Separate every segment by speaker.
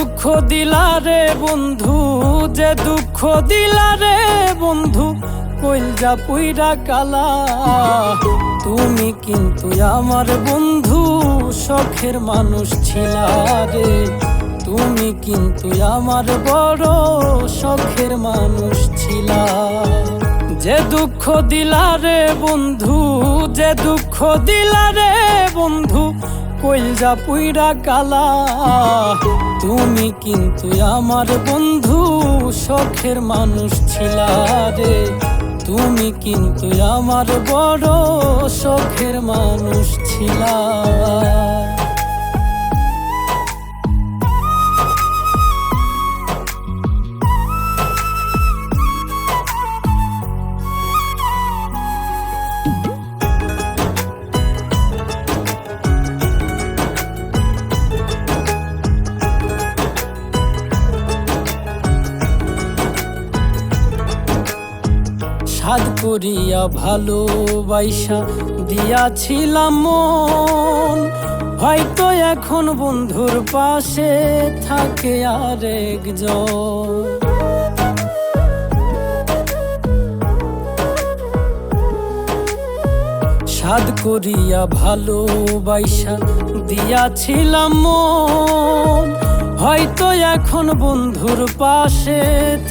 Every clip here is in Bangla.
Speaker 1: দুঃখ দিলা রে বন্ধু, যে দুঃখ দিলা রে বন্ধু কইলজা পুইরা কালা। তুমি কিন্তু আমার বন্ধু শখের মানুষ ছিলা রে। তুমি কিন্তু আমার বড় শখের মানুষ ছিলা। যে দুঃখ দিলা রে বন্ধু, যে দুঃখ দিলা রে বন্ধু কইলজা পুইরা কালা। তুমি কিন্তু আমার বন্ধু শখের মানুষ ছিলা রে। তুমি কিন্তু আমার বড় শখের মানুষ ছিলা। সাদ করিয়া ভালোবাসা দিয়াছিলাম মন। হয়তো এখন বন্ধুর পাশে থাকে আর একজন সাদ করিয়া ভালোবাসা দিয়াছিলাম হয়তো এখন বন্ধুর পাশে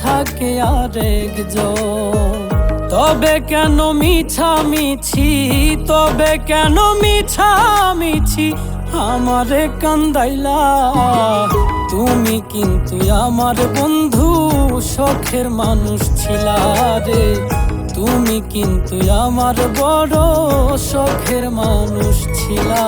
Speaker 1: থাকে আর একজন তবে কেন মিছামিছি? তবে কেন মিছামিছি? আমারে কান্দাইলা। তুমি কিন্তু আমার বন্ধু শখের মানুষ ছিলা রে। তুমি কিন্তু আমার বড় শখের মানুষ ছিলা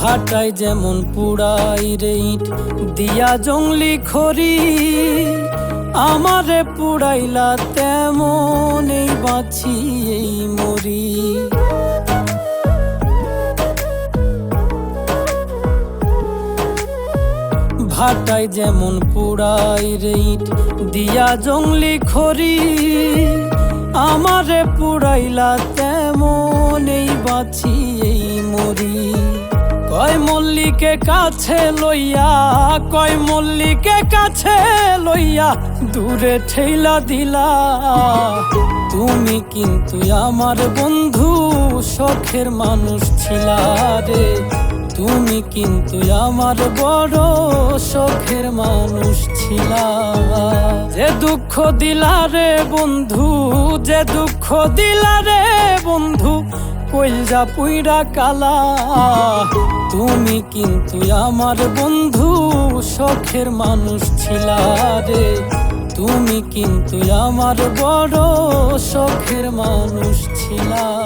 Speaker 1: ভাটায় যেমন পুড়াই রে ইট, দিয়া জংলি খড়ি। আমারে পুড়াইলা তেমন এই বাঁচি, এই মরি। ভাটায় যেমন পুড়াই রে ইট, দিয়া জংলি খড়ি। আমারে পুড়াইলা তেমন এই বাঁচি, এই মরি। কয় মল্লিকে কাছে লইয়া, কয় মল্লিকে কাছে লইয়া, দূরে ঠেলা দিলা। তুমি কিন্তু আমার বন্ধু শখের মানুষ ছিলা রে। তুমি কিন্তু আমার বড় শখের মানুষ ছিলা। যে দুঃখ দিলা রে বন্ধু, যে দুঃখ দিলা রে বন্ধু, কইলজা পুইরা কালা। তুমি কিন্তু আমার বন্ধু শখের মানুষ ছিলা রে। তুমি কিন্তু আমার বড় শখের মানুষ ছিলা।